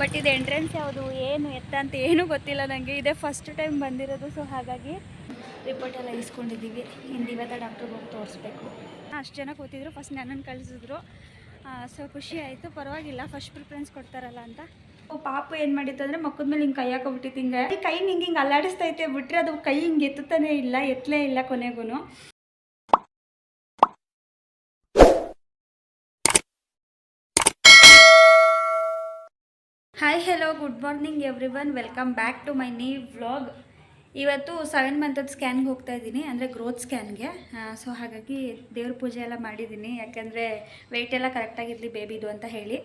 But ಇದು entrance ಯಾವುದು, ಏನು ಎತ್ತ ಅಂತ ಏನೂ ಗೊತ್ತಿಲ್ಲ ನನಗೆ ಇದೇ ಫಸ್ಟ್ ಟೈಮ್ ಬಂದಿರೋದು ಸೊ ಹಾಗಾಗಿ ರಿಪೋರ್ಟ್ ಎಲ್ಲ ಇಸ್ಕೊಂಡಿದ್ದೀವಿ. ಇವತ್ತ ಡಾಕ್ಟ್ರಿಗೆ ಹೋಗಿ ತೋರಿಸ್ಬೇಕು. ಅಷ್ಟು ಜನ ಕೂತಿದ್ರು ಫಸ್ಟ್ ನನ್ನನ್ನು ಕಳಿಸಿದ್ರು. ಸೊ ಖುಷಿ ಆಯಿತು. ಪರವಾಗಿಲ್ಲ ಫಸ್ಟ್ ಪ್ರಿಫರೆನ್ಸ್ ಕೊಡ್ತಾರಲ್ಲ ಅಂತ. ಓ, ಪಾಪು ಏನು ಮಾಡಿತ್ತು ಅಂದರೆ ಮಕ್ಕದ ಮೇಲೆ ಹಿಂಗೆ ಕೈ ಹಾಕೊಬಿಟ್ಟಿತ್ತು ಹಿಂಗೆ. ಕೈ ಹಿಂಗೆ ಹಿಂಗೆ ಅಲ್ಲಾಡಿಸ್ತೈತೆ ಬಿಟ್ಟರೆ ಅದು ಕೈ ಹಿಂಗೆ ಎತ್ತುತ್ತಾನೆ ಇಲ್ಲ, ಎತ್ತಲೇ ಇಲ್ಲ ಕೊನೆಗೂ hi hello good morning everyone welcome back to my ನೀ ವ್ಲಾಗ್ ಇವತ್ತು ಸೆವೆನ್ ಮಂತದ ಸ್ಕ್ಯಾನ್ಗೆ ಹೋಗ್ತಾ ಇದ್ದೀನಿ, ಅಂದರೆ ಗ್ರೋತ್ ಸ್ಕ್ಯಾನ್ಗೆ ಸೊ ಹಾಗಾಗಿ ದೇವ್ರ ಪೂಜೆ ಎಲ್ಲ ಮಾಡಿದ್ದೀನಿ. ಯಾಕೆಂದರೆ ವೆಯ್ಟ್ ಎಲ್ಲ ಕರೆಕ್ಟಾಗಿರಲಿ ಬೇಬಿದು ಅಂತ ಹೇಳಿ.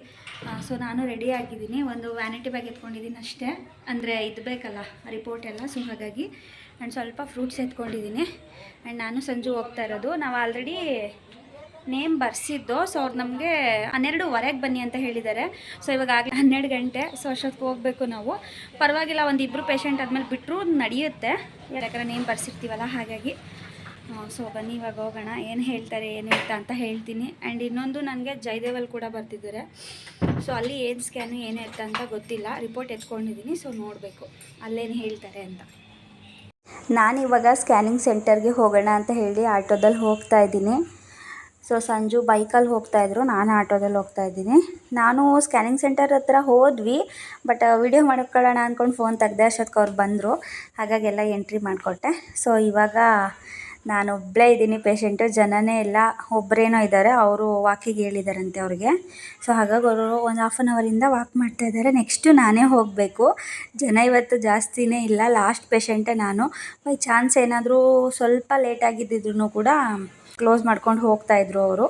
ಸೊ ನಾನು ರೆಡಿ ಆಗಿದ್ದೀನಿ. ಒಂದು ವ್ಯಾನಿಟಿ ಬ್ಯಾಗ್ ಎತ್ಕೊಂಡಿದ್ದೀನಿ ಅಷ್ಟೇ. ಅಂದರೆ ಇದು ಬೇಕಲ್ಲ ರಿಪೋರ್ಟ್ ಎಲ್ಲ. ಸೊ ಹಾಗಾಗಿ ಆ್ಯಂಡ್ ಸ್ವಲ್ಪ ಫ್ರೂಟ್ಸ್ ಎತ್ಕೊಂಡಿದ್ದೀನಿ. ಆ್ಯಂಡ್ ನಾನು ಸಂಜೆ ಹೋಗ್ತಾ ಇರೋದು. ನಾವು ಆಲ್ರೆಡಿ ನೇಮ್ ಬರ್ಸಿದ್ದು. ಸೊ ಅವ್ರು ನಮಗೆ ಹನ್ನೆರಡುವರೆಗೆ ಬನ್ನಿ ಅಂತ ಹೇಳಿದ್ದಾರೆ. ಸೊ ಇವಾಗ ಆಗಲಿ ಹನ್ನೆರಡು ಗಂಟೆ. ಸೊ ಅಷ್ಟೊತ್ತಿಗೆ ಹೋಗಬೇಕು ನಾವು. ಪರವಾಗಿಲ್ಲ, ಒಂದು ಇಬ್ಬರು ಪೇಷಂಟ್ ಆದಮೇಲೆ ಬಿಟ್ಟರು ನಡೆಯುತ್ತೆ. ಯಾಕಂದರೆ ನೇಮ್ ಬರ್ಸಿರ್ತೀವಲ್ಲ, ಹಾಗಾಗಿ. ಸೊ ಬನ್ನಿ, ಇವಾಗ ಹೋಗೋಣ. ಏನು ಹೇಳ್ತಾರೆ, ಏನು ಅಂತ ಅಂತ ಹೇಳ್ತೀನಿ. ಆ್ಯಂಡ್ ಇನ್ನೊಂದು ನನಗೆ ಜಯದೇವಲ್ಲಿ ಕೂಡ ಬರ್ತಿದ್ದಾರೆ. ಸೊ ಅಲ್ಲಿ ಏನು ಸ್ಕ್ಯಾನು ಏನು ಇರ್ತ ಅಂತ ಗೊತ್ತಿಲ್ಲ. ರಿಪೋರ್ಟ್ ಎತ್ಕೊಂಡಿದ್ದೀನಿ. ಸೊ ನೋಡಬೇಕು. ಅಲ್ಲೇನು ಹೇಳ್ತಾರೆ ಅಂತ. ನಾನಿವಾಗ ಸ್ಕ್ಯಾನಿಂಗ್ ಸೆಂಟರ್ಗೆ ಹೋಗೋಣ ಅಂತ ಹೇಳಿ ಆಟೋದಲ್ಲಿ ಹೋಗ್ತಾ ಇದ್ದೀನಿ. ಸೊ ಸಂಜು ಬೈಕಲ್ಲಿ ಹೋಗ್ತಾಯಿದ್ರು ನಾನು ಆಟೋದಲ್ಲಿ ಹೋಗ್ತಾ ಇದ್ದೀನಿ. ನಾನು ಸ್ಕ್ಯಾನಿಂಗ್ ಸೆಂಟರ್ ಹತ್ರ ಹೋದ್ವಿ ಬಟ್ ವಿಡಿಯೋ ಮಾಡ್ಕೊಳ್ಳೋಣ ಅಂದ್ಕೊಂಡು ಫೋನ್ ತೆಗ್ದೆ ಅಷ್ಟೊತ್ತಿಗೆ ಅವ್ರು ಬಂದರು. ಹಾಗಾಗಿ ಎಲ್ಲ ಎಂಟ್ರಿ ಮಾಡಿಕೊಟ್ಟೆ. ಸೊ ಇವಾಗ ನಾನು ಒಬ್ಬಳೇ ಇದ್ದೀನಿ ಪೇಷೆಂಟು ಜನನೇ ಇಲ್ಲ ಒಬ್ಬರೇನೋ ಇದ್ದಾರೆ, ಅವರು ವಾಕಿಗೆ ಹೇಳಿದಾರಂತೆ ಅವ್ರಿಗೆ. ಸೊ ಹಾಗಾಗಿ ಅವರು ಒಂದು ಹಾಫ್ ಆನ್ ಅವರಿಂದ ವಾಕ್ ಮಾಡ್ತಾ ಇದ್ದಾರೆ. ನೆಕ್ಸ್ಟು ನಾನೇ ಹೋಗಬೇಕು. ಜನ ಇವತ್ತು ಜಾಸ್ತಿನೇ ಇಲ್ಲ ಲಾಸ್ಟ್ ಪೇಷೆಂಟೇ ನಾನು. ಬೈ ಚಾನ್ಸ್ ಏನಾದರೂ ಸ್ವಲ್ಪ ಲೇಟ್ ಆಗಿದ್ದಿದ್ರು ಕೂಡ ಕ್ಲೋಸ್ ಮಾಡ್ಕೊಂಡು ಹೋಗ್ತಾ ಇದ್ರು ಅವರು.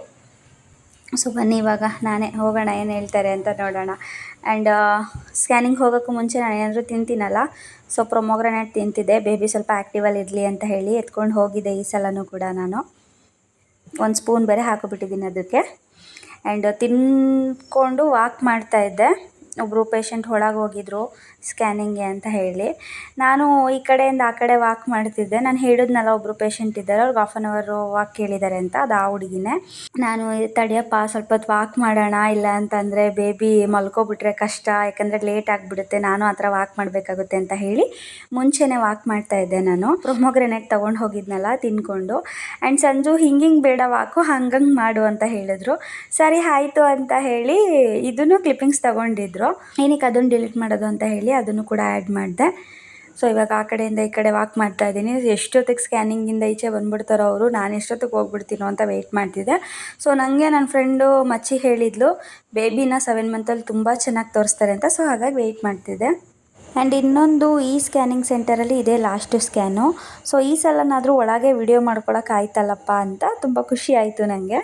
ಸೊ ಬನ್ನಿ ಇವಾಗ ನಾನೇ ಹೋಗೋಣ, ಏನು ಹೇಳ್ತಾರೆ ಅಂತ ನೋಡೋಣ. ಆ್ಯಂಡ್ ಸ್ಕ್ಯಾನಿಂಗ್ ಹೋಗೋಕ್ಕೂ ಮುಂಚೆ ನಾನು ಏನಾದರೂ ತಿಂತೀನಲ್ಲ? ಸೊ ಪ್ರೊಮೋಗ್ರನೇಟ್ ತಿಂತಿದ್ದೆ. ಬೇಬಿ ಸ್ವಲ್ಪ ಆ್ಯಕ್ಟಿವಲ್ಲಿ ಇರಲಿ ಅಂತ ಹೇಳಿ ಎತ್ಕೊಂಡು ಹೋಗಿದ್ದೆ ಈ ಸಲನೂ ಕೂಡ ನಾನು. ಒಂದು ಸ್ಪೂನ್ ಬೇರೆ ಹಾಕಿಬಿಟ್ಟಿದ್ದೀನಿ ಅದಕ್ಕೆ. ಆ್ಯಂಡ್ ತಿನ್ಕೊಂಡು ವಾಕ್ ಮಾಡ್ತಾಯಿದ್ದೆ ಒಬ್ಬರು ಪೇಷಂಟ್ ಒಳಗೆ ಹೋಗಿದ್ರು. ಸ್ಕ್ಯಾನಿಂಗ್ಗೆ ಅಂತ ಹೇಳಿ. ನಾನು ಈ ಕಡೆಯಿಂದ ಆ ಕಡೆ ವಾಕ್ ಮಾಡ್ತಿದ್ದೆ. ನಾನು ಹೇಳಿದ್ನಲ್ಲ ಒಬ್ಬರು ಪೇಷಂಟ್ ಇದ್ದಾರೆ. ಅವ್ರಿಗೆ ಹಾಫ್ ಆನ್ ಅವರು ವಾಕ್ ಕೇಳಿದ್ದಾರೆ ಅಂತ. ಅದು ಆ ಹುಡುಗಿನೇ. ನಾನು ತಡಿಯಪ್ಪ, ಸ್ವಲ್ಪ ಹೊತ್ತು ವಾಕ್ ಮಾಡೋಣ, ಇಲ್ಲ ಅಂತಂದರೆ ಬೇಬಿ ಮಲ್ಕೊಬಿಟ್ರೆ ಕಷ್ಟ, ಯಾಕಂದರೆ ಲೇಟ್ ಆಗಿಬಿಡುತ್ತೆ. ನಾನು ಆ ಥರ ವಾಕ್ ಮಾಡಬೇಕಾಗುತ್ತೆ ಅಂತ ಹೇಳಿ ಮುಂಚೆನೇ ವಾಕ್ ಮಾಡ್ತಾ ಇದ್ದೆ ನಾನು. ಪ್ರೊಮೋಗ್ರೆನೇಟ್ ತೊಗೊಂಡು ಹೋಗಿದ್ನಲ್ಲ, ತಿನ್ಕೊಂಡು. ಆ್ಯಂಡ್ ಸಂಜು ಹಿಂಗಿಂಗೆ ಬೇಡ ವಾಕು ಹಂಗಂಗೆ ಮಾಡು ಅಂತ ಹೇಳಿದ್ರು. ಸರಿ, ಆಯಿತು ಅಂತ ಹೇಳಿ, ಇದನ್ನು ಕ್ಲಿಪ್ಪಿಂಗ್ಸ್ ತೊಗೊಂಡಿದ್ರು. ಏನಕ್ಕೆ ಅದನ್ನು ಡಿಲೀಟ್ ಮಾಡೋದು ಅಂತ ಹೇಳಿ ಅದನ್ನು ಕೂಡ ಆ್ಯಡ್ ಮಾಡಿದೆ. ಸೊ ಇವಾಗ ಆ ಕಡೆಯಿಂದ ಈ ಕಡೆ ವಾಕ್ ಮಾಡ್ತಾ ಇದ್ದೀನಿ. ಎಷ್ಟೊತ್ತಿಗೆ ಸ್ಕ್ಯಾನಿಂಗಿಂದ ಈಚೆ ಬಂದ್ಬಿಡ್ತಾರೋ ಅವರು, ನಾನು ಎಷ್ಟೊತ್ತಿಗೆ ಹೋಗ್ಬಿಡ್ತೀನೋ ಅಂತ ವೆಯ್ಟ್ ಮಾಡ್ತಿದ್ದೆ. ಸೊ ನನಗೆ ನನ್ನ ಫ್ರೆಂಡು ಮಚ್ಚಿ ಹೇಳಿದ್ಲು ಬೇಬಿನ ಸೆವೆನ್ ಮಂತಲ್ಲಿ ತುಂಬ ಚೆನ್ನಾಗಿ ತೋರಿಸ್ತಾರೆ ಅಂತ. ಸೊ ಹಾಗಾಗಿ ವೆಯ್ಟ್ ಮಾಡ್ತಿದ್ದೆ. ಆ್ಯಂಡ್ ಇನ್ನೊಂದು ಈ ಸ್ಕ್ಯಾನಿಂಗ್ ಸೆಂಟರಲ್ಲಿ ಇದೇ ಲಾಸ್ಟ್ ಸ್ಕ್ಯಾನು ಸೊ ಈ ಸಲನಾದರೂ ಒಳಗೆ ವಿಡಿಯೋ ಮಾಡ್ಕೊಳಕ್ಕೆ ಆಯ್ತಲ್ಲಪ್ಪ ಅಂತ ತುಂಬ ಖುಷಿ ಆಯಿತು ನನಗೆ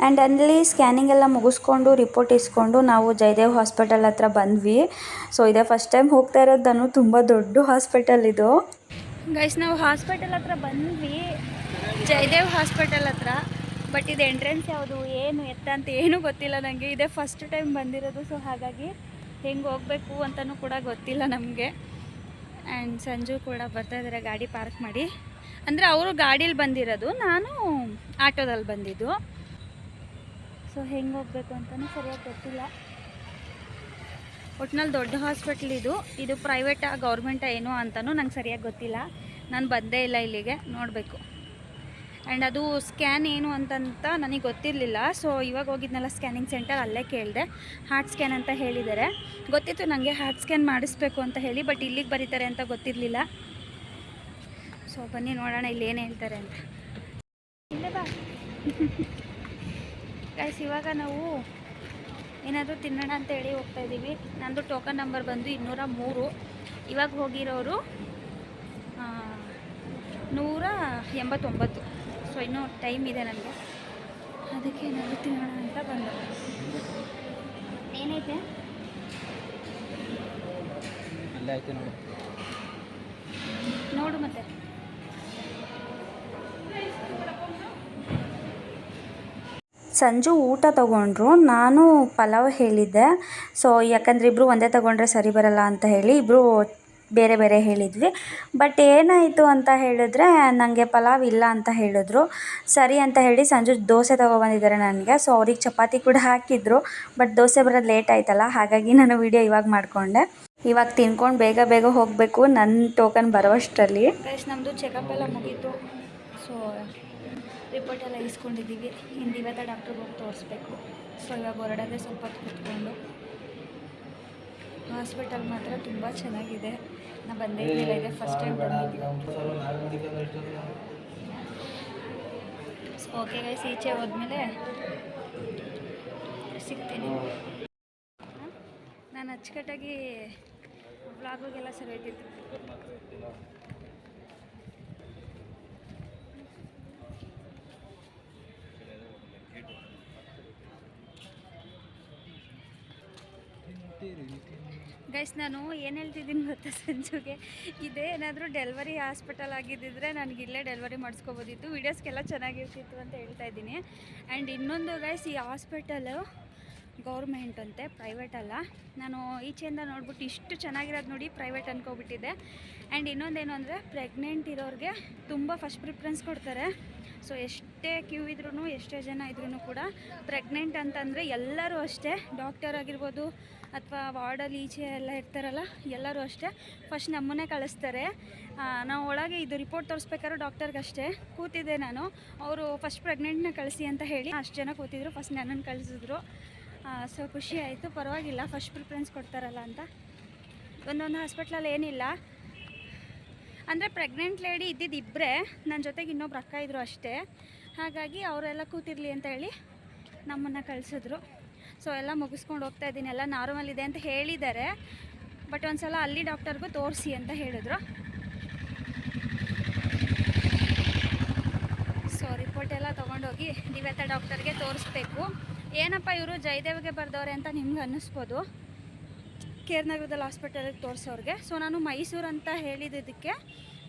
ಆ್ಯಂಡ್ ಅಲ್ಲಿ ಸ್ಕ್ಯಾನಿಂಗ್ ಎಲ್ಲ ಮುಗಿಸ್ಕೊಂಡು ರಿಪೋರ್ಟ್ ಇಸ್ಕೊಂಡು ನಾವು ಜಯದೇವ್ ಹಾಸ್ಪಿಟಲ್ ಹತ್ರ ಬಂದ್ವಿ. ಸೊ ಇದೇ ಫಸ್ಟ್ ಟೈಮ್ ಹೋಗ್ತಾ ಇರೋದು ನಾನು. ತುಂಬ ದೊಡ್ಡ ಹಾಸ್ಪಿಟಲ್ ಇದು. ಗೈಸ್ ನಾವು ಹಾಸ್ಪಿಟಲ್ ಹತ್ರ ಬಂದ್ವಿ. ಜಯದೇವ್ ಹಾಸ್ಪಿಟಲ್ ಹತ್ರ. ಬಟ್ ಇದು ಎಂಟ್ರೆನ್ಸ್ ಯಾವುದು, ಏನು, ಎತ್ತ ಅಂತ ಏನೂ ಗೊತ್ತಿಲ್ಲ ನನಗೆ ಇದೇ ಫಸ್ಟ್ ಟೈಮ್ ಬಂದಿರೋದು. ಸೊ ಹಾಗಾಗಿ ಹೆಂಗೆ ಹೋಗಬೇಕು ಅಂತಲೂ ಕೂಡ ಗೊತ್ತಿಲ್ಲ ನಮಗೆ. ಆ್ಯಂಡ್ ಸಂಜು ಕೂಡ ಬರ್ತಾ ಇದ್ದಾರೆ ಗಾಡಿ ಪಾರ್ಕ್ ಮಾಡಿ. ಅಂದರೆ ಅವರು ಗಾಡೀಲಿ ಬಂದಿರೋದು. ನಾನು ಆಟೋದಲ್ಲಿ ಬಂದಿದ್ದು. ಸೊ ಹೆಂಗೆ ಹೋಗಬೇಕು ಅಂತಲೂ ಸರಿಯಾಗಿ ಗೊತ್ತಿಲ್ಲ. ಒಟ್ನಲ್ಲಿ ದೊಡ್ಡ ಹಾಸ್ಪಿಟ್ಲ್ ಇದು. ಇದು ಪ್ರೈವೇಟಾ ಗೌರ್ಮೆಂಟಾ ಏನೋ ಅಂತಲೂ ನಂಗೆ ಸರಿಯಾಗಿ ಗೊತ್ತಿಲ್ಲ. ನಾನು ಬಂದೇ ಇಲ್ಲ ಇಲ್ಲಿಗೆ ನೋಡಬೇಕು. ಆ್ಯಂಡ್ ಅದು ಸ್ಕ್ಯಾನ್ ಏನು ಅಂತಂತ ನನಗೆ ಗೊತ್ತಿರಲಿಲ್ಲ. ಸೊ ಇವಾಗ ಹೋಗಿದ್ನಲ್ಲ ಸ್ಕ್ಯಾನಿಂಗ್ ಸೆಂಟರ್ ಅಲ್ಲೇ ಕೇಳಿದೆ. ಹಾರ್ಟ್ ಸ್ಕ್ಯಾನ್ ಅಂತ ಹೇಳಿದ್ದಾರೆ ಗೊತ್ತಿತ್ತು ನನಗೆ ಹಾರ್ಟ್ ಸ್ಕ್ಯಾನ್ ಮಾಡಿಸ್ಬೇಕು ಅಂತ ಹೇಳಿ ಬಟ್ ಇಲ್ಲಿಗೆ ಬರೀತಾರೆ ಅಂತ ಗೊತ್ತಿರಲಿಲ್ಲ. ಸೊ ಬನ್ನಿ ನೋಡೋಣ ಇಲ್ಲಿ ಏನು ಹೇಳ್ತಾರೆ ಅಂತ. ಇಲ್ಲೇ ಬಾ. ಗೈಸ್ ಇವಾಗ ನಾವು ಏನಾದರೂ ತಿನ್ನೋಣ ಅಂತ ಹೇಳಿ ಹೋಗ್ತಾ ಇದ್ದೀವಿ ನಂದು ಟೋಕನ್ ನಂಬರ್ ಬಂದು ಇನ್ನೂರ ಮೂರು. ಇವಾಗ ಹೋಗಿರೋರು ನೂರ ಎಂಬತ್ತೊಂಬತ್ತು. ಸೊ ಇನ್ನೂ ಟೈಮ್ ಇದೆ ನನಗೆ ಅದಕ್ಕೆ ಏನಾದರೂ ತಿನ್ನೋಣ ಅಂತ ಬಂದು. ಏನೈತೆ ನೋಡು ಮತ್ತೆ. ಸಂಜು ಊಟ ತಗೊಂಡ್ರು, ನಾನು ಪಲಾವ್ ಹೇಳಿದ್ದೆ. ಸೊ ಯಾಕಂದರೆ ಇಬ್ಬರು ಒಂದೇ ತಗೊಂಡ್ರೆ ಸರಿ ಬರಲ್ಲ ಅಂತ ಹೇಳಿ ಇಬ್ಬರು ಬೇರೆ ಬೇರೆ ಹೇಳಿದ್ವಿ. ಬಟ್ ಏನಾಯಿತು ಅಂತ ಹೇಳಿದ್ರೆ ನನಗೆ ಪಲಾವ್ ಇಲ್ಲ ಅಂತ ಹೇಳಿದ್ರು. ಸರಿ ಅಂತ ಹೇಳಿ ಸಂಜೆ ದೋಸೆ ತೊಗೊಬಂದಿದ್ದಾರೆ ನನಗೆ. ಸೊ ಅವ್ರಿಗೆ ಚಪಾತಿ ಕೂಡ ಹಾಕಿದ್ರು. ಬಟ್ ದೋಸೆ ಬರೋದು ಲೇಟ್ ಆಯ್ತಲ್ಲ, ಹಾಗಾಗಿ ನಾನು ವೀಡಿಯೋ ಇವಾಗ ಮಾಡಿಕೊಂಡೆ. ಇವಾಗ ತಿನ್ಕೊಂಡು ಬೇಗ ಬೇಗ ಹೋಗಬೇಕು ನನ್ನ ಟೋಕನ್ ಬರೋಷ್ಟರಲ್ಲಿ ನಮ್ಮದು ಚೆಕಪ್ ಎಲ್ಲ ಮುಗೀತು. ಸೊ ರಿಪೋರ್ಟ್ ಎಲ್ಲ ಇಸ್ಕೊಂಡಿದ್ದೀವಿ ಇನ್ನು ಇವತ್ತ ಡಾಕ್ಟ್ರಿಗೆ ಹೋಗಿ ತೋರಿಸ್ಬೇಕು. ಸೊ ಇವಾಗ ಹೊರಡೋದೇ ಸ್ವಲ್ಪ ಹೊತ್ತು ಕೂತ್ಕೊಂಡು. ಹಾಸ್ಪಿಟಲ್ ಮಾತ್ರ ತುಂಬ ಚೆನ್ನಾಗಿದೆ. ನಾ ಬಂದೇ ಇರಲಿಲ್ಲ ಇದೆ first time so okay guys ಈಚೆ ಹೋದ್ಮೇಲೆ ಸಿಗ್ತೀನಿ. ನಾನು ಅಚ್ಚುಕಟ್ಟಾಗಿ ವ್ಲಾಗಿಗೆಲ್ಲ ಸರಿ ಗೈಸ್ ನಾನು ಏನು ಹೇಳ್ತಿದ್ದೀನಿ ಗೊತ್ತಾ ಸಂಜುಗೆ? ಇದೇ ಏನಾದರೂ ಡೆಲಿವರಿ ಹಾಸ್ಪಿಟಲ್ ಆಗಿದ್ದಿದ್ರೆ ನನಗೆ ಇಲ್ಲೇ ಡೆಲಿವರಿ ಮಾಡಿಸ್ಕೋಬೋದಿತ್ತು. ವೀಡಿಯೋಸ್ಗೆಲ್ಲ ಚೆನ್ನಾಗಿರ್ತಿತ್ತು ಅಂತ ಹೇಳ್ತಾ ಇದ್ದೀನಿ. ಆ್ಯಂಡ್ ಇನ್ನೊಂದು ಗೈಸ್ ಈ ಹಾಸ್ಪಿಟಲು ಗೌರ್ಮೆಂಟ್ ಅಂತೆ ಪ್ರೈವೇಟ್ ಅಲ್ಲ. ನಾನು ಈಚೆಯಿಂದ ನೋಡ್ಬಿಟ್ಟು ಇಷ್ಟು ಚೆನ್ನಾಗಿರೋದು ನೋಡಿ ಪ್ರೈವೇಟ್ ಅನ್ಕೋಬಿಟ್ಟಿದ್ದೆ. ಆ್ಯಂಡ್ ಇನ್ನೊಂದೇನು ಅಂದರೆ ಪ್ರೆಗ್ನೆಂಟ್ ಇರೋರಿಗೆ ತುಂಬ ಫಸ್ಟ್ ಪ್ರಿಫರೆನ್ಸ್ ಕೊಡ್ತಾರೆ. ಸೊ ಎಷ್ಟೇ ಕ್ಯೂ ಇದ್ರೂ, ಎಷ್ಟೇ ಜನ ಇದ್ರೂ ಕೂಡ ಪ್ರೆಗ್ನೆಂಟ್ ಅಂತಂದರೆ ಎಲ್ಲರೂ ಅಷ್ಟೇ. ಡಾಕ್ಟರ್ ಆಗಿರ್ಬೋದು ಅಥವಾ ವಾರ್ಡಲ್ಲಿ ಈಚೆ ಎಲ್ಲ ಇರ್ತಾರಲ್ಲ, ಎಲ್ಲರೂ ಅಷ್ಟೇ. ಫಸ್ಟ್ ನಮ್ಮನ್ನೇ ಕಳಿಸ್ತಾರೆ. ನಾವು ಒಳಗೆ ಇದು ರಿಪೋರ್ಟ್ ತೋರಿಸ್ಬೇಕಾದ್ರೆ ಡಾಕ್ಟರ್ಗೆ ಅಷ್ಟೇ ಕೂತಿದ್ದೆ ನಾನು. ಅವರು ಫಸ್ಟ್ ಪ್ರೆಗ್ನೆಂಟ್ನ ಕಳಿಸಿ ಅಂತ ಹೇಳಿ ಅಷ್ಟು ಜನ ಕೂತಿದ್ರು. ಫಸ್ಟ್ ನನ್ನನ್ನು ಕಳಿಸಿದ್ರು. ಸೊ ಖುಷಿ ಆಯಿತು. ಪರವಾಗಿಲ್ಲ. ಫಸ್ಟ್ ಪ್ರಿಫರೆನ್ಸ್ ಕೊಡ್ತಾರಲ್ಲ ಅಂತ. ಒಂದೊಂದು ಹಾಸ್ಪಿಟ್ಲಲ್ಲಿ ಏನಿಲ್ಲ. ಅಂದರೆ ಪ್ರೆಗ್ನೆಂಟ್ ಲೇಡಿ ಇದ್ದಿದ್ದು ಇಬ್ಬರೇ ನನ್ನ ಜೊತೆಗೆ ಇನ್ನೊಬ್ರು ಅಕ್ಕ ಇದ್ರು ಅಷ್ಟೇ. ಹಾಗಾಗಿ ಅವರೆಲ್ಲ ಕೂತಿರಲಿ ಅಂತ ಹೇಳಿ ನಮ್ಮನ್ನು ಕಳಿಸಿದ್ರು. ಸೊ ಎಲ್ಲ ಮುಗಿಸ್ಕೊಂಡು ಹೋಗ್ತಾ ಇದ್ದೀನಿ. ಎಲ್ಲ ನಾರ್ಮಲ್ ಇದೆ ಅಂತ ಹೇಳಿದ್ದಾರೆ. ಬಟ್ ಒಂದು ಸಲ ಅಲ್ಲಿ ಡಾಕ್ಟರ್ಗೂ ತೋರಿಸಿ ಅಂತ ಹೇಳಿದ್ರು. ಸೊ ರಿಪೋರ್ಟ್ ಎಲ್ಲ ತೊಗೊಂಡೋಗಿ ದಿವ್ಯತ ಡಾಕ್ಟರ್ಗೆ ತೋರಿಸ್ಬೇಕು. ಏನಪ್ಪ ಇವರು ಜಯದೇವ್ಗೆ ಬರ್ದವ್ರೆ ಅಂತ ನಿಮ್ಗೆ ಅನ್ನಿಸ್ಬೋದು. ಕೇರ್ನಗರದಲ್ಲಿ ಹಾಸ್ಪಿಟಲಿಗೆ ತೋರಿಸೋರಿಗೆ. ಸೊ ನಾನು ಮೈಸೂರು ಅಂತ ಹೇಳಿದ್ದಕ್ಕೆ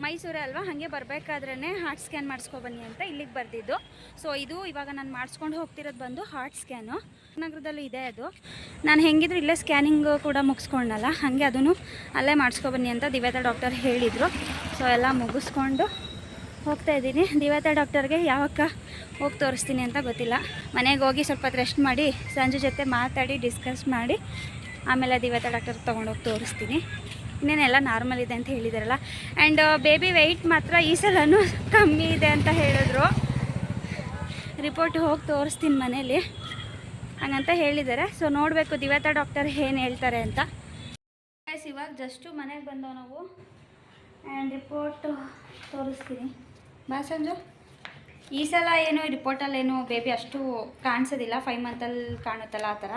ಮೈಸೂರೇ ಅಲ್ವಾ? ಹಾಗೆ ಬರಬೇಕಾದ್ರೇ ಹಾರ್ಟ್ ಸ್ಕ್ಯಾನ್ ಮಾಡಿಸ್ಕೊಬನ್ನಿ ಅಂತ ಇಲ್ಲಿಗೆ ಬರೆದಿದ್ದು. ಸೊ ಇದು ಇವಾಗ ನಾನು ಮಾಡಿಸ್ಕೊಂಡು ಹೋಗ್ತಿರೋದು ಬಂದು ಹಾರ್ಟ್ ಸ್ಕ್ಯಾನು ನಗರದಲ್ಲೂ ಇದೆ ಅದು. ನಾನು ಹೆಂಗಿದ್ರು ಇಲ್ಲೇ ಸ್ಕ್ಯಾನಿಂಗ್ ಕೂಡ ಮುಗಿಸ್ಕೊಂಡಲ್ಲ, ಹಾಗೆ ಅದನ್ನು ಅಲ್ಲೇ ಮಾಡಿಸ್ಕೊಬನ್ನಿ ಅಂತ ದಿವ್ಯತಾ ಡಾಕ್ಟರ್ ಹೇಳಿದರು. ಸೊ ಎಲ್ಲ ಮುಗಿಸ್ಕೊಂಡು ಹೋಗ್ತಾ ಇದ್ದೀನಿ. ದಿವ್ಯತ ಡಾಕ್ಟರ್ಗೆ ಯಾವಕ್ಕ ಹೋಗಿ ತೋರಿಸ್ತೀನಿ ಅಂತ ಗೊತ್ತಿಲ್ಲ. ಮನೆಗೆ ಹೋಗಿ ಸ್ವಲ್ಪ ರೆಸ್ಟ್ ಮಾಡಿ, ಸಂಜೆ ಜೊತೆ ಮಾತಾಡಿ ಡಿಸ್ಕಸ್ ಮಾಡಿ ಆಮೇಲೆ ಅದು ಇವತ್ತು ಡಾಕ್ಟರ್ ತೊಗೊಂಡೋಗಿ ತೋರಿಸ್ತೀನಿ. ಇನ್ನೇನೆಲ್ಲ ನಾರ್ಮಲ್ ಇದೆ ಅಂತ ಹೇಳಿದಾರಲ್ಲ. ಆ್ಯಂಡ್ ಬೇಬಿ ವೆಯ್ಟ್ ಮಾತ್ರ ಈ ಸಲನೂ ಕಮ್ಮಿ ಇದೆ ಅಂತ ಹೇಳಿದ್ರು. ರಿಪೋರ್ಟ್ ಹೋಗಿ ತೋರಿಸ್ತೀನಿ ಮನೇಲಿ. ಹಂಗಂತ ಹೇಳಿದ್ದಾರೆ ಸೊ ನೋಡಬೇಕು ದಿವ್ಯತ ಡಾಕ್ಟರ್ ಏನು ಹೇಳ್ತಾರೆ ಅಂತ. ಇವಾಗ ಜಸ್ಟು ಮನೆಗೆ ಬಂದವು ನಾವು. ಆ್ಯಂಡ್ ರಿಪೋರ್ಟ್ ತೋರಿಸ್ತೀನಿ. ಬಾ ಸಂಜು ಈ ಸಲ ಏನು ರಿಪೋರ್ಟಲ್ಲೇನು ಬೇಬಿ ಅಷ್ಟು ಕಾಣಿಸೋದಿಲ್ಲ. ಫೈವ್ ಮಂತಲ್ಲಿ ಕಾಣುತ್ತಲ್ಲ ಆ ಥರ.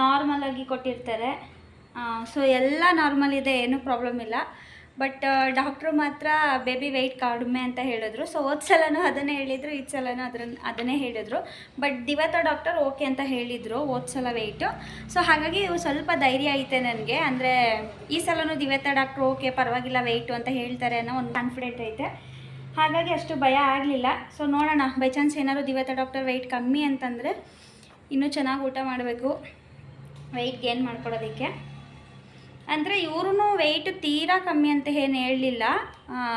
ನಾರ್ಮಲಾಗಿ ಕೊಟ್ಟಿರ್ತಾರೆ. ಸೊ ಎಲ್ಲ ನಾರ್ಮಲ್ ಇದೆ, ಏನೂ ಪ್ರಾಬ್ಲಮ್ ಇಲ್ಲ. ಬಟ್ ಡಾಕ್ಟ್ರು ಮಾತ್ರ ಬೇಬಿ ವೆಯ್ಟ್ ಕಡಿಮೆ ಅಂತ ಹೇಳಿದ್ರು. ಸೊ ಹೋದ ಸಲನೂ ಅದನ್ನೇ ಹೇಳಿದರು ಈ ಸಲನೂ ಅದ್ರ ಅದನ್ನೇ ಹೇಳಿದರು. ಬಟ್ ದಿವತ ಡಾಕ್ಟರ್ ಓಕೆ ಅಂತ ಹೇಳಿದರು, ಹೋದ ಸಲ ವೆಯ್ಟು ಸೊ ಹಾಗಾಗಿ ಸ್ವಲ್ಪ ಧೈರ್ಯ ಐತೆ ನನಗೆ. ಅಂದರೆ ಈ ಸಲನೂ ದಿವತ್ತ ಡಾಕ್ಟ್ರು ಓಕೆ ಪರವಾಗಿಲ್ಲ ವೆಯ್ಟು ಅಂತ ಹೇಳ್ತಾರೆ ಅನ್ನೋ ಒಂದು ಕಾನ್ಫಿಡೆಂಟ್ ಐತೆ. ಹಾಗಾಗಿ ಅಷ್ಟು ಭಯ ಆಗಲಿಲ್ಲ. ಸೊ ನೋಡೋಣ ಬೈ ಚಾನ್ಸ್ ಏನಾದ್ರು ದಿವತ್ತ ಡಾಕ್ಟರ್ ವೆಯ್ಟ್ ಕಮ್ಮಿ ಅಂತಂದರೆ ಇನ್ನೂ ಚೆನ್ನಾಗಿ ಊಟ ಮಾಡಬೇಕು. ವೆಯ್ಟ್ ಗೇನ್ ಮಾಡ್ಕೊಳ್ಳೋದಕ್ಕೆ ಅಂದರೆ ಇವ್ರೂ ವೆಯ್ಟ್ ತೀರಾ ಕಮ್ಮಿ ಅಂತ ಏನು ಹೇಳಲಿಲ್ಲ.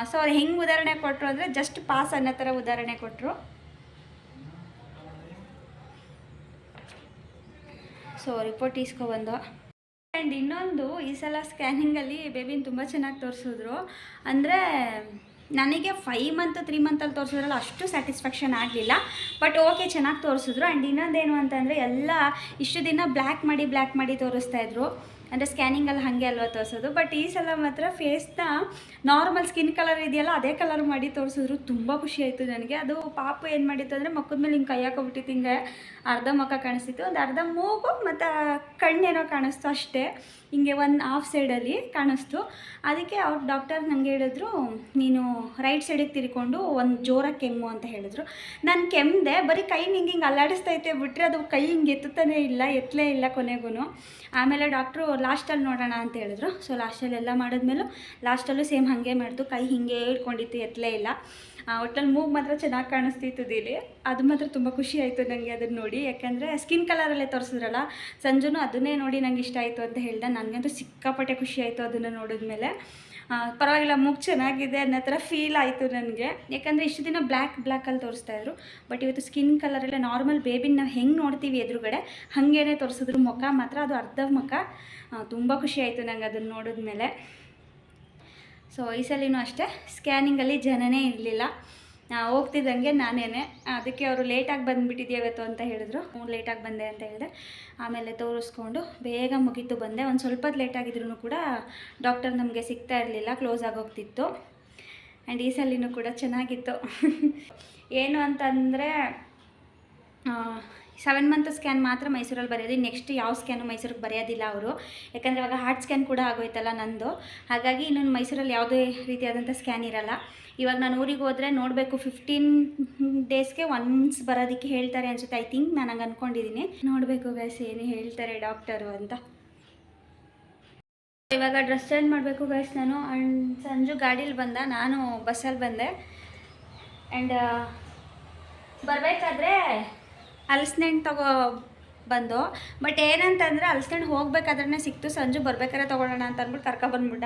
ಸೊ ಅವ್ರು ಹೆಂಗೆ ಉದಾಹರಣೆ ಕೊಟ್ಟರು ಅಂದರೆ ಜಸ್ಟ್ ಪಾಸ್ ಅನ್ನೋ ಥರ ಉದಾಹರಣೆ ಕೊಟ್ಟರು ಸೊ ರಿಪೋರ್ಟ್ ಇಸ್ಕೊಬಂದು. ಆ್ಯಂಡ್ ಇನ್ನೊಂದು ಈ ಸಲ ಸ್ಕ್ಯಾನಿಂಗಲ್ಲಿ ಬೇಬಿನ ತುಂಬ ಚೆನ್ನಾಗಿ ತೋರಿಸಿದ್ರು. ಅಂದರೆ ನನಗೆ ಫೈವ್ ಮಂತ್ ತ್ರೀ ಮಂತಲ್ಲಿ ತೋರಿಸಿದ್ರಲ್ಲ ಅಷ್ಟು ಸ್ಯಾಟಿಸ್ಫ್ಯಾಕ್ಷನ್ ಆಗಲಿಲ್ಲ. ಬಟ್ ಓಕೆ ಚೆನ್ನಾಗಿ ತೋರಿಸಿದ್ರು. ಆ್ಯಂಡ್ ಇನ್ನೊಂದೇನು ಅಂತಂದರೆ ಎಲ್ಲ ಇಷ್ಟು ದಿನ ಬ್ಲ್ಯಾಕ್ ಮಾಡಿ ಬ್ಲ್ಯಾಕ್ ಮಾಡಿ ತೋರಿಸ್ತಾ ಇದ್ರು. ಅಂದರೆ ಸ್ಕ್ಯಾನಿಂಗಲ್ಲಿ ಹಾಗೆ ಅಲ್ವಾ ತೋರಿಸೋದು? ಬಟ್ ಈ ಸಲ ಮಾತ್ರ ಫೇಸ್ನ ನಾರ್ಮಲ್ ಸ್ಕಿನ್ ಕಲರ್ ಇದೆಯಲ್ಲ, ಅದೇ ಕಲರ್ ಮಾಡಿ ತೋರಿಸಿದ್ರು ತುಂಬ ಖುಷಿ ಆಯಿತು ನನಗೆ. ಅದು ಪಾಪು ಏನು ಮಾಡಿತ್ತು ಅಂದರೆ ಮಕ್ಕದ ಮೇಲೆ ಹಿಂಗೆ ಕೈ ಹಾಕೋಬಿಟ್ಟಿತ್ತು, ಹಿಂಗೆ ಅರ್ಧ ಮುಖ ಕಾಣಿಸ್ತಿತ್ತು, ಒಂದು ಅರ್ಧ ಮೂಗು ಮತ್ತು ಕಣ್ಣೇನೋ ಕಾಣಿಸ್ತು ಅಷ್ಟೇ. ಹಿಂಗೆ ಒಂದು ಹಾಫ್ ಸೈಡಲ್ಲಿ ಕಾಣಿಸ್ತು. ಅದಕ್ಕೆ ಅವ್ರ ಡಾಕ್ಟರ್ ನನಗೆ ಹೇಳಿದ್ರು, ನೀನು ರೈಟ್ ಸೈಡಿಗೆ ತಿರ್ಕೊಂಡು ಒಂದು ಜೋರ ಕೆಮ್ಮು ಅಂತ ಹೇಳಿದ್ರು. ನಾನು ಕೆಮ್ಮದೆ ಬರೀ ಕೈ ಹಿಂಗೆ ಹಿಂಗೆ ಅಲ್ಲಾಡಿಸ್ತೈತೆ ಬಿಟ್ಟರೆ ಅದು ಕೈ ಹಿಂಗೆ ಎತ್ತುತ್ತಾನೆ ಇಲ್ಲ, ಎತ್ತಲೇ ಇಲ್ಲ ಕೊನೆಗೂ ಆಮೇಲೆ ಡಾಕ್ಟ್ರು ಲಾಸ್ಟಲ್ಲಿ ನೋಡೋಣ ಅಂತ ಹೇಳಿದ್ರು. ಸೊ ಲಾಸ್ಟಲ್ಲಿ ಎಲ್ಲ ಮಾಡಿದ್ಮೇಲೂ ಲಾಸ್ಟಲ್ಲೂ ಸೇಮ್ ಹಾಗೆ ಮಾಡಿತು ಕೈ ಹಿಂಗೆ ಇಟ್ಕೊಂಡಿತ್ತು ಎತ್ತಲೇ ಇಲ್ಲ. ಒಟ್ಟಲ್ಲಿ ಮೂಗ್ ಮಾತ್ರ ಚೆನ್ನಾಗಿ ಕಾಣಿಸ್ತಿತ್ತು ಇಲ್ಲಿ ಅದು ಮಾತ್ರ ತುಂಬ ಖುಷಿ ಆಯಿತು ನನಗೆ ಅದನ್ನು ನೋಡಿ. ಯಾಕೆಂದರೆ ಸ್ಕಿನ್ ಕಲರಲ್ಲೇ ತೋರಿಸಿದ್ರಲ್ಲ, ಸಂಜುನು ಅದನ್ನೇ ನೋಡಿ ನಂಗೆ ಇಷ್ಟ ಆಯಿತು ಅಂತ ಹೇಳ್ದೆ. ನನಗಂತೂ ಸಿಕ್ಕಾಪಟ್ಟೆ ಖುಷಿ ಆಯಿತು ಅದನ್ನು ನೋಡಿದ್ಮೇಲೆ. ಪರವಾಗಿಲ್ಲ ಮುಖ ಚೆನ್ನಾಗಿದೆ ಅನ್ನೋ ಥರ ಫೀಲ್ ಆಯಿತು ನನಗೆ. ಯಾಕಂದರೆ ಇಷ್ಟು ದಿನ ಬ್ಲ್ಯಾಕ್ ಬ್ಲ್ಯಾಕಲ್ಲಿ ತೋರಿಸ್ತಾ ಇದ್ರು. ಬಟ್ ಇವತ್ತು ಸ್ಕಿನ್ ಕಲರಲ್ಲೇ ನಾರ್ಮಲ್ ಬೇಬಿನ ನಾವು ಹೆಂಗೆ ನೋಡ್ತೀವಿ ಎದುರುಗಡೆ, ಹಾಗೇನೆ ತೋರಿಸಿದ್ರು ಮುಖ ಮಾತ್ರ, ಅದು ಅರ್ಧ ಮುಖ. ತುಂಬ ಖುಷಿ ಆಯಿತು ನಂಗೆ ಅದನ್ನು ನೋಡಿದ್ಮೇಲೆ. ಸೊ ಈ ಸಲಿನೂ ಅಷ್ಟೇ. ಸ್ಕ್ಯಾನಿಂಗಲ್ಲಿ ಜನನೇ ಇರಲಿಲ್ಲ. ಹೋಗ್ತಿದ್ದಂಗೆ ನಾನೇನೆ. ಅದಕ್ಕೆ ಅವರು ಲೇಟಾಗಿ ಬಂದುಬಿಟ್ಟಿದ್ಯಾ ಇವತ್ತು ಅಂತ ಹೇಳಿದ್ರು. ಹ್ಞೂ ಲೇಟಾಗಿ ಬಂದೆ ಅಂತ ಹೇಳಿದೆ. ಆಮೇಲೆ ತೋರಿಸ್ಕೊಂಡು ಬೇಗ ಮುಗೀತು ಬಂದೆ. ಒಂದು ಸ್ವಲ್ಪ ಲೇಟಾಗಿದ್ರು ಲೇಟ್ ಕೂಡ ಡಾಕ್ಟರ್ ನಮಗೆ ಸಿಗ್ತಾ ಇರಲಿಲ್ಲ ಕ್ಲೋಸ್ ಆಗೋಗ್ತಿತ್ತು ಆ್ಯಂಡ್ ಈ ಸಲಿನೂ ಕೂಡ ಚೆನ್ನಾಗಿತ್ತು. ಏನು ಅಂತಂದರೆ ಸೆವೆನ್ ಮಂತ್ ಸ್ಕ್ಯಾನ್ ಮಾತ್ರ ಮೈಸೂರಲ್ಲಿ ಬರೆಯೋದು. ನೆಕ್ಸ್ಟ್ ಯಾವ ಸ್ಕ್ಯಾನು ಮೈಸೂರಿಗೆ ಬರೆಯೋದಿಲ್ಲ ಅವರು. ಯಾಕಂದರೆ ಇವಾಗ ಹಾರ್ಟ್ ಸ್ಕ್ಯಾನ್ ಕೂಡ ಆಗೋಯ್ತಲ್ಲ ನಂದು. ಹಾಗಾಗಿ ಇನ್ನೊಂದು ಮೈಸೂರಲ್ಲಿ ಯಾವುದೇ ರೀತಿಯಾದಂಥ ಸ್ಕ್ಯಾನ್ ಇರಲ್ಲ. ಇವಾಗ ನಾನು ಊರಿಗೆ ಹೋದರೆ ನೋಡಬೇಕು ಫಿಫ್ಟೀನ್ ಡೇಸ್ಗೆ ಒನ್ಸ್ ಬರೋದಕ್ಕೆ ಹೇಳ್ತಾರೆ ಅನ್ಸುತ್ತೆ. ಐ ಥಿಂಕ್ ನಾನು ಹಂಗೆ ಅಂದ್ಕೊಂಡಿದ್ದೀನಿ ನೋಡಬೇಕು ಗೈಸ್ ಏನು ಹೇಳ್ತಾರೆ ಡಾಕ್ಟರು ಅಂತ. ಇವಾಗ ಡ್ರೆಸ್ ಚೇಂಜ್ ಮಾಡಬೇಕು ಗೈಸ್ ನಾನು. ಆ್ಯಂಡ್ ಸಂಜು ಗಾಡೀಲಿ ಬಂದ, ನಾನು ಬಸ್ಸಲ್ಲಿ ಬಂದೆ. ಆ್ಯಂಡ್ ಬರಬೇಕಾದ್ರೆ ಹಲಸಿನಣ್ಣು ತಗೋ ಬಂದು. ಬಟ್ ಏನಂತಂದರೆ ಹಲಸಿನಣ್ಣು ಹೋಗ್ಬೇಕಾದ್ರೆ ಸಿಕ್ತು, ಸಂಜು ಬರ್ಬೇಕಾದ್ರೆ ತೊಗೊಳ್ಳೋಣ ಅಂತ ಅಂದ್ಬಿಟ್ಟು ಕರ್ಕೊಬಂದ್ಬಿಟ್ಟ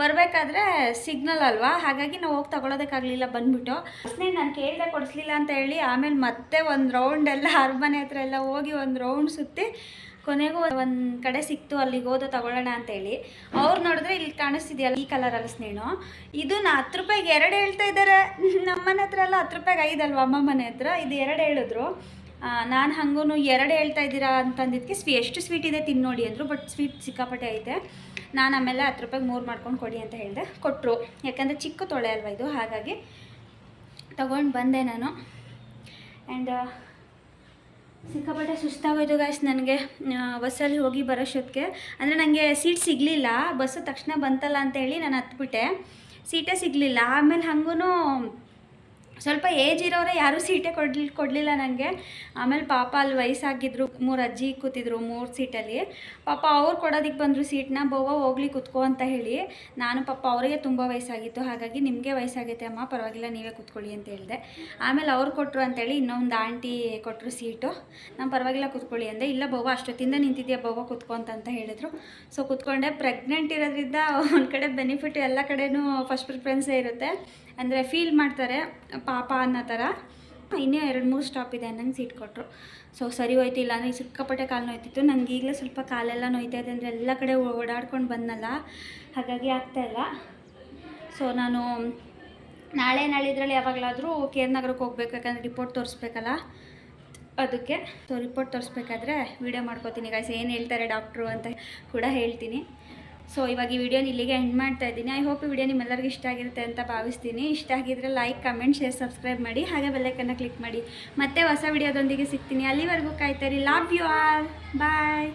ಬರಬೇಕಾದ್ರೆ ಸಿಗ್ನಲ್ ಅಲ್ವಾ? ಹಾಗಾಗಿ ನಾವು ಹೋಗಿ ತೊಗೊಳೋದಕ್ಕಾಗಲಿಲ್ಲ ಬಂದ್ಬಿಟ್ಟು. ಹಲಸಿನ ನಾನು ಕೇಳಿದೆ ಕೊಡಿಸ್ಲಿಲ್ಲ ಅಂತ ಹೇಳಿ ಆಮೇಲೆ ಮತ್ತೆ ಒಂದು ರೌಂಡ್ ಎಲ್ಲ ಅರಮನೆ ಹತ್ರ ಎಲ್ಲ ಹೋಗಿ ಒಂದು ರೌಂಡ್ ಸುತ್ತಿ ಕೊನೆಗೂ ಒಂದು ಕಡೆ ಸಿಕ್ತು, ಅಲ್ಲಿಗೆ ಹೋದ ತಗೊಳ್ಳೋಣ ಅಂತೇಳಿ ಅವ್ರು ನೋಡಿದ್ರೆ ಇಲ್ಲಿ ಕಾಣಿಸ್ತಿದೆಯಲ್ಲ ಈ ಕಲರ್ ಹಲಸಿನೇನು ಇದು ನಾ ಹತ್ತು ರೂಪಾಯಿಗೆ ಎರಡು ಹೇಳ್ತಾ ಇದ್ದಾರೆ ನಮ್ಮನೆ ಹತ್ರ ಎಲ್ಲ ಹತ್ತು ರೂಪಾಯಿಗೆ ಐದಲ್ವಾ ಅಮ್ಮ ಮನೆ ಹತ್ರ. ಇದು ಎರಡು ಹೇಳಿದ್ರು. ನಾನು ಹಂಗೂ ಎರಡು ಹೇಳ್ತಾ ಇದ್ದೀರಾ ಅಂತಂದಿದ್ದಕ್ಕೆ ಸ್ವೀ, ಎಷ್ಟು ಸ್ವೀಟ್ ಇದೆ ತಿನ್ನು ನೋಡಿ ಅಂದರು ಬಟ್ ಸ್ವೀಟ್ ಸಿಕ್ಕಾಪಟ್ಟೆ ಐತೆ. ನಾನು ಆಮೇಲೆ ಹತ್ತು ರೂಪಾಯಿಗೆ ಮೂರು ಮಾಡ್ಕೊಂಡು ಕೊಡಿ ಅಂತ ಹೇಳಿದೆ. ಕೊಟ್ಟರು ಯಾಕಂದರೆ ಚಿಕ್ಕ ತೊಳೆ ಅಲ್ವ ಇದು, ಹಾಗಾಗಿ ತಗೊಂಡು ಬಂದೆ ನಾನು. ಆ್ಯಂಡ್ ಸಿಕ್ಕಾಪಟ್ಟೆ ಸುಸ್ತಾಗೋಯ್ತು ಗಾಯ್ಸ್ ನನಗೆ. ಬಸ್ಸಲ್ಲಿ ಹೋಗಿ ಬರೋಷ್ಟೊತ್ತಿಗೆ ಅಂದರೆ ನನಗೆ ಸೀಟ್ ಸಿಗಲಿಲ್ಲ. ಬಸ್ಸು ತಕ್ಷಣ ಬಂತಲ್ಲ ಅಂತೇಳಿ ನಾನು ಹತ್ಬಿಟ್ಟೆ. ಸೀಟೇ ಸಿಗಲಿಲ್ಲ. ಆಮೇಲೆ ಹಂಗೂ ಸ್ವಲ್ಪ ಏಜ್ ಇರೋರೆ ಯಾರೂ ಸೀಟೇ ಕೊಡ್ಲಿ, ಕೊಡಲಿಲ್ಲ ನನಗೆ ಆಮೇಲೆ ಪಾಪ ಅಲ್ಲಿ ವಯಸ್ಸಾಗಿದ್ದರು ಮೂರು ಅಜ್ಜಿ ಕೂತಿದ್ರು ಮೂರು ಸೀಟಲ್ಲಿ. ಪಾಪ ಅವ್ರು ಕೊಡೋದಕ್ಕೆ ಬಂದರು ಸೀಟ್ನ, ಬೋವ ಹೋಗ್ಲಿ ಕೂತ್ಕೋ ಅಂತ ಹೇಳಿ. ನಾನು ಪಾಪ ಅವರಿಗೆ ತುಂಬ ವಯಸ್ಸಾಗಿತ್ತು, ಹಾಗಾಗಿ ನಿಮಗೆ ವಯಸ್ಸಾಗೈತೆ ಅಮ್ಮ, ಪರವಾಗಿಲ್ಲ, ನೀವೇ ಕೂತ್ಕೊಳ್ಳಿ ಅಂತ ಹೇಳಿದೆ. ಆಮೇಲೆ ಅವ್ರು ಕೊಟ್ಟರು ಅಂತೇಳಿ ಇನ್ನೊಂದು ಆಂಟಿ ಕೊಟ್ಟರು ಸೀಟು. ನಾನು ಪರವಾಗಿಲ್ಲ, ಕೂತ್ಕೊಳ್ಳಿ ಅಂದೆ. ಇಲ್ಲ ಬೋವ, ಅಷ್ಟೊತ್ತಿಂದ ನಿಂತಿದ್ಯಾ ಬೋವ, ಕೂತ್ಕೊ ಅಂತ ಅಂತ ಹೇಳಿದ್ರು. ಸೊ ಕೂತ್ಕೊಂಡೆ. ಪ್ರೆಗ್ನೆಂಟ್ ಇರೋದ್ರಿಂದ ಒಂದು ಕಡೆ ಬೆನಿಫಿಟ್ ಎಲ್ಲ ಕಡೆನೂ ಫಸ್ಟ್ ಪ್ರಿಫರೆನ್ಸೇ ಇರುತ್ತೆ. ಅಂದರೆ ಫೀಲ್ ಮಾಡ್ತಾರೆ ಪಾಪ ಅನ್ನೋ ಥರ. ಇನ್ನೂ ಎರಡು ಮೂರು ಸ್ಟಾಪ್ ಇದೆ ಅನ್ನಂಗೆ ಸೀಟ್ ಕೊಟ್ಟರು. ಸೊ ಸರಿ ಹೋಯ್ತು, ಇಲ್ಲ ಅಂದರೆ ಸಿಕ್ಕಾಪಟ್ಟೆ ಕಾಲು ನೋಯ್ತಿತ್ತು. ನಂಗೆ ಈಗಲೇ ಸ್ವಲ್ಪ ಕಾಲೆಲ್ಲ ನೋಯ್ತಾ ಇದೆ ಅಂದರೆ ಎಲ್ಲ ಕಡೆ ಓಡಾಡ್ಕೊಂಡು ಬಂದಲ್ಲ ಹಾಗಾಗಿ ಆಗ್ತಾಯಿಲ್ಲ ಸೊ ನಾನು ನಾಳೆ ನಾಳಿದ್ರಲ್ಲಿ ಯಾವಾಗಲಾದರೂ ಕೆ ನಗರಕ್ಕೆ ಹೋಗ್ಬೇಕು, ಯಾಕಂದರೆ ರಿಪೋರ್ಟ್ ತೋರಿಸ್ಬೇಕಲ್ಲ ಅದಕ್ಕೆ. ಸೊ ರಿಪೋರ್ಟ್ ತೋರಿಸ್ಬೇಕಾದ್ರೆ ವೀಡಿಯೋ ಮಾಡ್ಕೋತೀನಿ ಗಾಯ್ಸ್ ಏನು ಹೇಳ್ತಾರೆ ಡಾಕ್ಟ್ರು ಅಂತ ಕೂಡ ಹೇಳ್ತೀನಿ. ಸೊ ಇವಾಗ ಈ ವಿಡಿಯೋನ ಇಲ್ಲಿಗೆ ಎಂಡ್ ಮಾಡ್ತಾ ಇದ್ದೀನಿ. ಐ ಹೋಪ್ ಈ ವಿಡಿಯೋ ನಿಮ್ಮೆಲ್ಲರಿಗೂ ಇಷ್ಟ ಆಗಿರುತ್ತೆ ಅಂತ ಭಾವಿಸ್ತೀನಿ. ಇಷ್ಟ ಆಗಿದ್ರೆ ಲೈಕ್ ಕಮೆಂಟ್ ಶೇರ್ ಸಬ್ಸ್ಕ್ರೈಬ್ ಮಾಡಿ. ಹಾಗೆ ಬೆಲ್ಲೈಕನ್ನು ಕ್ಲಿಕ್ ಮಾಡಿ. ಮತ್ತೆ ಹೊಸ ವಿಡಿಯೋದೊಂದಿಗೆ ಸಿಗ್ತೀನಿ. ಅಲ್ಲಿವರೆಗೂ ಕಾಯ್ತಾರಿ ಲವ್ ಯು ಆಲ್ ಬಾಯ್